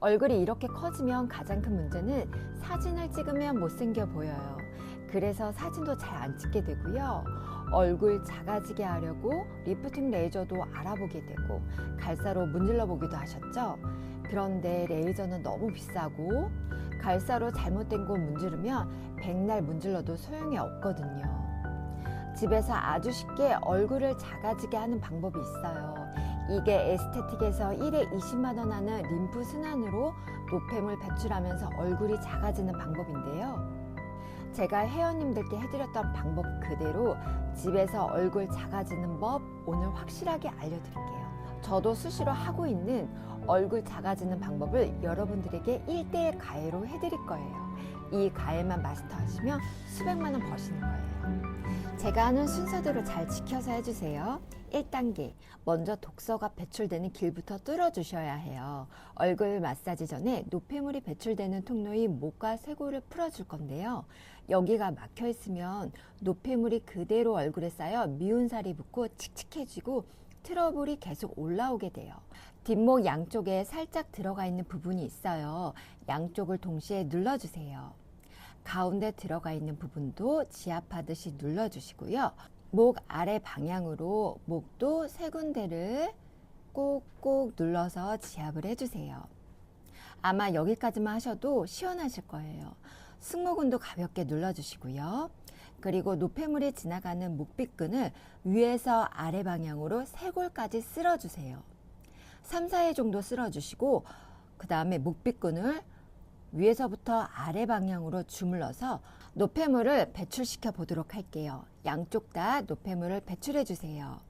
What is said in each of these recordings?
얼굴이 이렇게 커지면 가장 큰 문제는 사진을 찍으면 못생겨 보여요. 그래서 사진도 잘 안 찍게 되고요. 얼굴 작아지게 하려고 리프팅 레이저도 알아보게 되고 갈사로 문질러 보기도 하셨죠? 그런데 레이저는 너무 비싸고 갈사로 잘못된 곳 문지르면 백날 문질러도 소용이 없거든요. 집에서 아주 쉽게 얼굴을 작아지게 하는 방법이 있어요. 이게 에스테틱에서 1에 20만 원 하는 림프 순환으로 노폐물 배출하면서 얼굴이 작아지는 방법인데요. 제가 회원님들께 해드렸던 방법 그대로 집에서 얼굴 작아지는 법 오늘 확실하게 알려드릴게요. 저도 수시로 하고 있는 얼굴 작아지는 방법을 여러분들에게 1대1 가해로 해드릴 거예요. 이 가해만 마스터하시면 수백만 원 버시는 거예요. 제가 하는 순서대로 잘 지켜서 해주세요. 1단계. 먼저 독소가 배출되는 길부터 뚫어주셔야 해요. 얼굴 마사지 전에 노폐물이 배출되는 통로인 목과 쇄골을 풀어줄 건데요. 여기가 막혀 있으면 노폐물이 그대로 얼굴에 쌓여 미운 살이 붙고 칙칙해지고 트러블이 계속 올라오게 돼요. 뒷목 양쪽에 살짝 들어가 있는 부분이 있어요. 양쪽을 동시에 눌러주세요. 가운데 들어가 있는 부분도 지압하듯이 눌러주시고요. 목 아래 방향으로 목도 세 군데를 꼭꼭 눌러서 지압을 해주세요. 아마 여기까지만 하셔도 시원하실 거예요. 승모근도 가볍게 눌러주시고요. 그리고 노폐물이 지나가는 목빗근을 위에서 아래 방향으로 세 골까지 쓸어주세요. 3, 4회 정도 쓸어주시고 그 다음에 목빗근을 위에서부터 아래 방향으로 주물러서 노폐물을 배출시켜 보도록 할게요. 양쪽 다 노폐물을 배출해 주세요.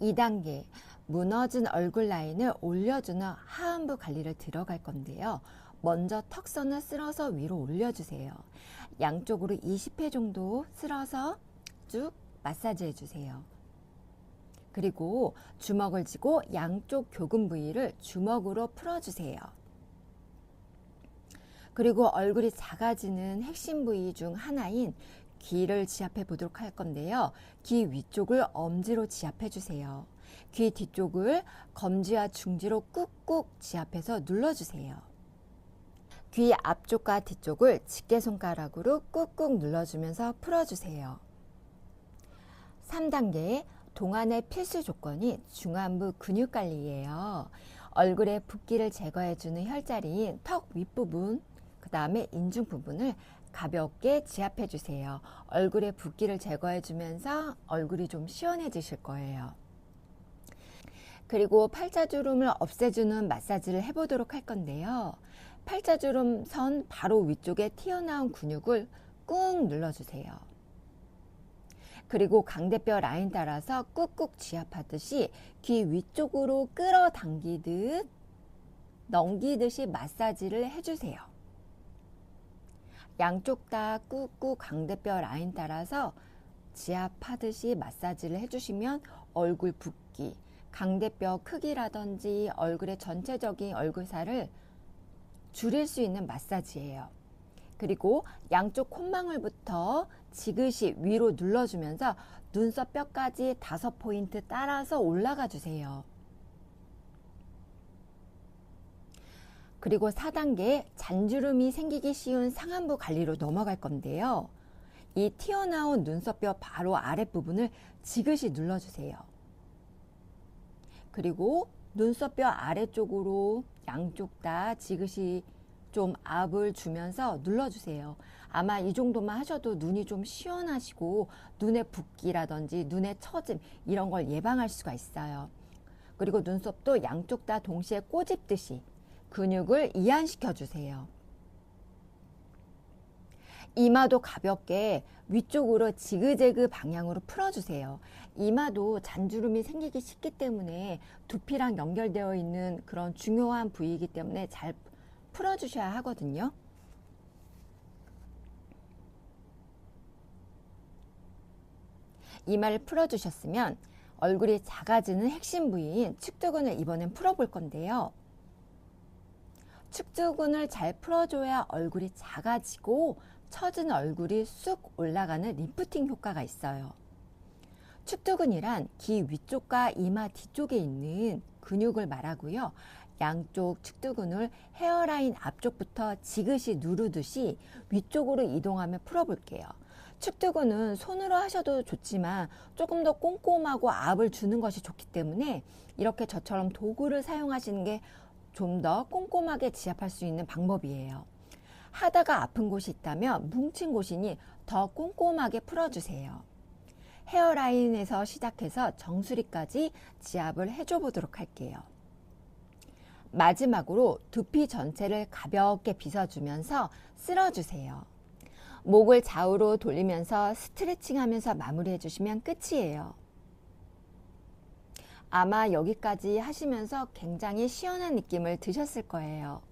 2단계 무너진 얼굴 라인을 올려주는 하안부 관리를 들어갈 건데요. 먼저 턱선을 쓸어서 위로 올려주세요. 양쪽으로 20회 정도 쓸어서 쭉 마사지 해주세요. 그리고 주먹을 쥐고 양쪽 교근 부위를 주먹으로 풀어주세요. 그리고 얼굴이 작아지는 핵심 부위 중 하나인 귀를 지압해 보도록 할 건데요. 귀 위쪽을 엄지로 지압해 주세요. 귀 뒤쪽을 검지와 중지로 꾹꾹 지압해서 눌러주세요. 귀 앞쪽과 뒤쪽을 집게손가락으로 꾹꾹 눌러주면서 풀어주세요. 3단계 동안의 필수 조건이 중안부 근육 관리예요. 얼굴의 붓기를 제거해주는 혈자리인 턱 윗부분, 그 다음에 인중 부분을 가볍게 지압해 주세요. 얼굴의 붓기를 제거해 주면서 얼굴이 좀 시원해지실 거예요. 그리고 팔자주름을 없애주는 마사지를 해보도록 할 건데요. 팔자주름 선 바로 위쪽에 튀어나온 근육을 꾹 눌러주세요. 그리고 강대뼈 라인 따라서 꾹꾹 지압하듯이 귀 위쪽으로 끌어당기듯 넘기듯이 마사지를 해주세요. 양쪽 다 꾹꾹 강대뼈 라인 따라서 지압하듯이 마사지를 해주시면 얼굴 붓기, 강대뼈 크기라든지 얼굴의 전체적인 얼굴살을 줄일 수 있는 마사지예요. 그리고 양쪽 콧망울부터 지그시 위로 눌러주면서 눈썹 뼈까지 다섯 포인트 따라서 올라가 주세요. 그리고 4단계 잔주름이 생기기 쉬운 상안부 관리로 넘어갈 건데요. 이 튀어나온 눈썹뼈 바로 아랫부분을 지그시 눌러주세요. 그리고 눈썹 뼈 아래쪽으로 양쪽 다 지그시 좀 압을 주면서 눌러주세요. 아마 이 정도만 하셔도 눈이 좀 시원하시고 눈의 붓기라든지 눈의 처짐 이런 걸 예방할 수가 있어요. 그리고 눈썹도 양쪽 다 동시에 꼬집듯이 근육을 이완시켜 주세요. 이마도 가볍게 위쪽으로 지그재그 방향으로 풀어주세요. 이마도 잔주름이 생기기 쉽기 때문에 두피랑 연결되어 있는 그런 중요한 부위이기 때문에 잘 풀어주셔야 하거든요. 이마를 풀어주셨으면 얼굴이 작아지는 핵심 부위인 측두근을 이번엔 풀어볼 건데요. 측두근을 잘 풀어줘야 얼굴이 작아지고 처진 얼굴이 쑥 올라가는 리프팅 효과가 있어요. 축두근이란 귀 위쪽과 이마 뒤쪽에 있는 근육을 말하고요. 양쪽 측두근을 헤어라인 앞쪽부터 지그시 누르듯이 위쪽으로 이동하며 풀어볼게요. 측두근은 손으로 하셔도 좋지만 조금 더 꼼꼼하고 압을 주는 것이 좋기 때문에 이렇게 저처럼 도구를 사용하시는 게 좀 더 꼼꼼하게 지압할 수 있는 방법이에요. 하다가 아픈 곳이 있다면 뭉친 곳이니 더 꼼꼼하게 풀어주세요. 헤어라인에서 시작해서 정수리까지 지압을 해줘 보도록 할게요. 마지막으로 두피 전체를 가볍게 빗어주면서 쓸어주세요. 목을 좌우로 돌리면서 스트레칭 하면서 마무리해 주시면 끝이에요. 아마 여기까지 하시면서 굉장히 시원한 느낌을 드셨을 거예요.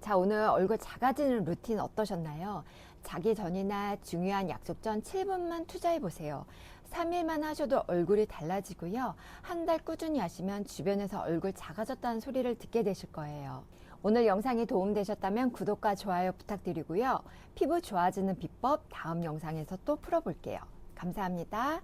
자, 오늘 얼굴 작아지는 루틴 어떠셨나요? 자기 전이나 중요한 약속 전 7분만 투자해 보세요. 3일만 하셔도 얼굴이 달라지고요. 한 달 꾸준히 하시면 주변에서 얼굴 작아졌다는 소리를 듣게 되실 거예요. 오늘 영상이 도움되셨다면 구독과 좋아요 부탁드리고요. 피부 좋아지는 비법 다음 영상에서 또 풀어볼게요. 감사합니다.